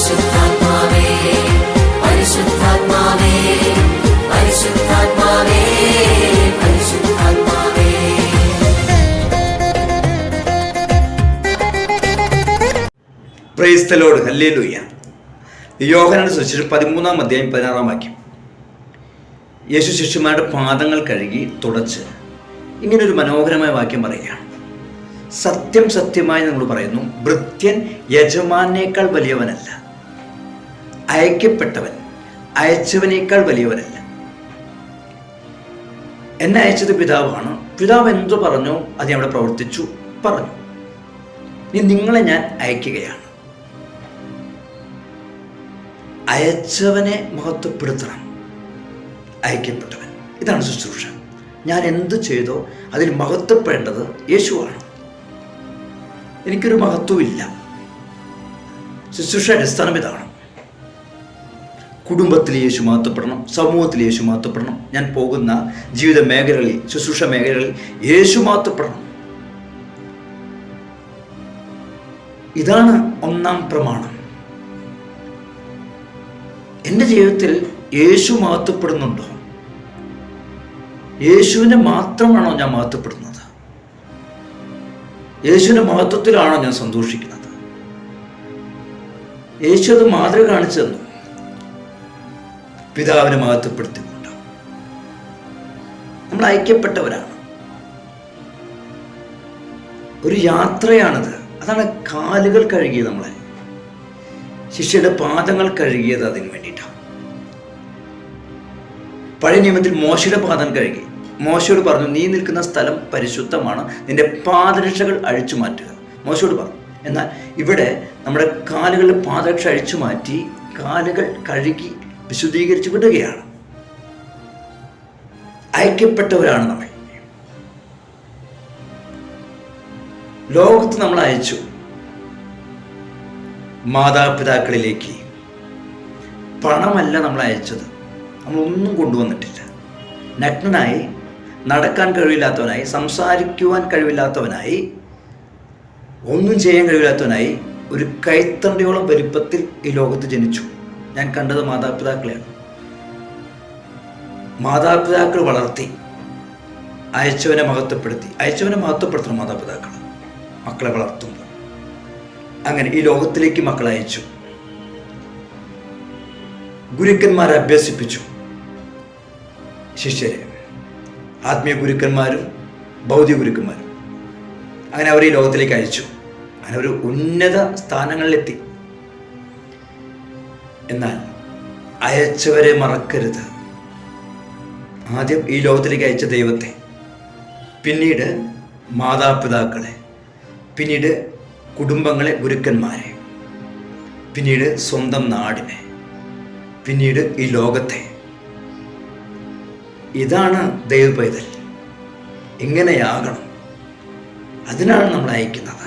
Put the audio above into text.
പരിശുദ്ധാത്മാവേ പരിശുദ്ധാത്മാവേ യോഹനാണ് സുശേഷം പതിമൂന്നാം അധ്യായം പതിനാറാം വാക്യം. യേശു ശിഷ്യന്മാരുടെ പാദങ്ങൾ കഴുകി തുടച്ച് ഇങ്ങനൊരു മനോഹരമായ വാക്യം പറയുകയാണ്. സത്യം സത്യമായി നമ്മൾ പറയുന്നു. ഭൃത്യൻ യജമാനേക്കാൾ വലിയവനല്ല. അയക്കപ്പെട്ടവൻ അയച്ചവനേക്കാൾ വലിയവനല്ല. എന്നെ അയച്ചത് പിതാവാണ്. പിതാവ് എന്തു പറഞ്ഞു? അത് ഞാൻ അവിടെ പ്രവർത്തിച്ചു. പറഞ്ഞു. ഇനി നിങ്ങളെ ഞാൻ അയക്കുകയാണ്. അയച്ചവനെ മഹത്വപ്പെടുത്തണം. അയക്കപ്പെട്ടവൻ. ഇതാണ് ശുശ്രൂഷ. ഞാൻ എന്ത് ചെയ്തോ അതിൽ മഹത്വപ്പെടേണ്ടത് യേശുവാണ്. എനിക്കൊരു മഹത്വമില്ല. ശുശ്രൂഷ അടിസ്ഥാനം ഇതാണ്. കുടുംബത്തിൽ യേശു മഹത്വപ്പെടണം സമൂഹത്തിൽ യേശു മഹത്വപ്പെടണം ഞാൻ പോകുന്ന ജീവിത മേഖലകളിൽ ശുശ്രൂഷ മേഖലകളിൽ യേശു മഹത്വപ്പെടണം ഇതാണ് ഒന്നാം പ്രമാണം. എന്റെ ജീവിതത്തിൽ യേശു മഹത്വപ്പെടുന്നുണ്ടോ യേശുവിനെ മാത്രമാണോ ഞാൻ മഹത്വപ്പെടുന്നത് യേശുവിന്റെ മഹത്വത്തിലാണോ ഞാൻ സന്തോഷിക്കുന്നത്? യേശു അത് മാതൃക കാണിച്ചു തന്നു. പിതാവിനെ മഹത്വപ്പെടുത്തിക്കൊണ്ട്. നമ്മൾ ഐക്യപ്പെട്ടവരാണ്. ഒരു യാത്രയാണത്. അതാണ് കാലുകൾ കഴുകിയത് നമ്മളെ. ശിഷ്യയുടെ പാദങ്ങൾ കഴുകിയത് അതിന് വേണ്ടിയിട്ടാണ് പഴയ നിയമത്തിൽ മോശയുടെ പാദം കഴുകി. മോശയോട് പറഞ്ഞു നീ നിൽക്കുന്ന സ്ഥലം പരിശുദ്ധമാണ്. നിന്റെ പാദരക്ഷകൾ അഴിച്ചു മാറ്റുക. മോശയോട് പറഞ്ഞു. എന്നാൽ ഇവിടെ നമ്മുടെ കാലുകളിൽ പാദരക്ഷ അഴിച്ചു മാറ്റി കാലുകൾ കഴുകി വിശുദ്ധീകരിച്ച് വിടുകയാണ് അയക്കപ്പെട്ടവരാണ് നമ്മൾ. ലോകത്ത് നമ്മൾ അയച്ചു മാതാപിതാക്കളിലേക്ക് പണമല്ല നമ്മൾ അയച്ചത്. നമ്മളൊന്നും കൊണ്ടുവന്നിട്ടില്ല. നഗ്നനായി നടക്കാൻ കഴിവില്ലാത്തവനായി സംസാരിക്കുവാൻ കഴിവില്ലാത്തവനായി ഒന്നും ചെയ്യാൻ കഴിവില്ലാത്തവനായി ഒരു കൈത്തണ്ടിയോളം വലിപ്പത്തിൽ ഈ ലോകത്ത് ജനിച്ചു. ഞാൻ കണ്ടത് മാതാപിതാക്കളെയാണ് മാതാപിതാക്കൾ വളർത്തി അയച്ചവനെ മഹത്വപ്പെടുത്തി. അയച്ചവനെ മഹത്വപ്പെടുത്തണം മാതാപിതാക്കൾ. മക്കളെ വളർത്തുമ്പോൾ. അങ്ങനെ ഈ ലോകത്തിലേക്ക് മക്കളെ അയച്ചു. ഗുരുക്കന്മാരെ അഭ്യസിപ്പിച്ചു. ശിഷ്യരെ. ആത്മീയ ഗുരുക്കന്മാരും ഭൗതിക ഗുരുക്കന്മാരും. അങ്ങനെ അവർ ഈ ലോകത്തിലേക്ക് അയച്ചു. അങ്ങനെ ഒരു ഉന്നത സ്ഥാനങ്ങളിലെത്തി. എന്നാൽ അയച്ചവരെ മറക്കരുത്. ആദ്യം ഈ ലോകത്തിലേക്ക് അയച്ച ദൈവത്തെ പിന്നീട് മാതാപിതാക്കളെ പിന്നീട് കുടുംബങ്ങളെ ഗുരുക്കന്മാരെ പിന്നീട് സ്വന്തം നാടിനെ പിന്നീട് ഈ ലോകത്തെ. ഇതാണ് ദൈവ പൈതൽ ഇങ്ങനെയാകണം അതിനാണ് നമ്മൾ അയക്കുന്നത്.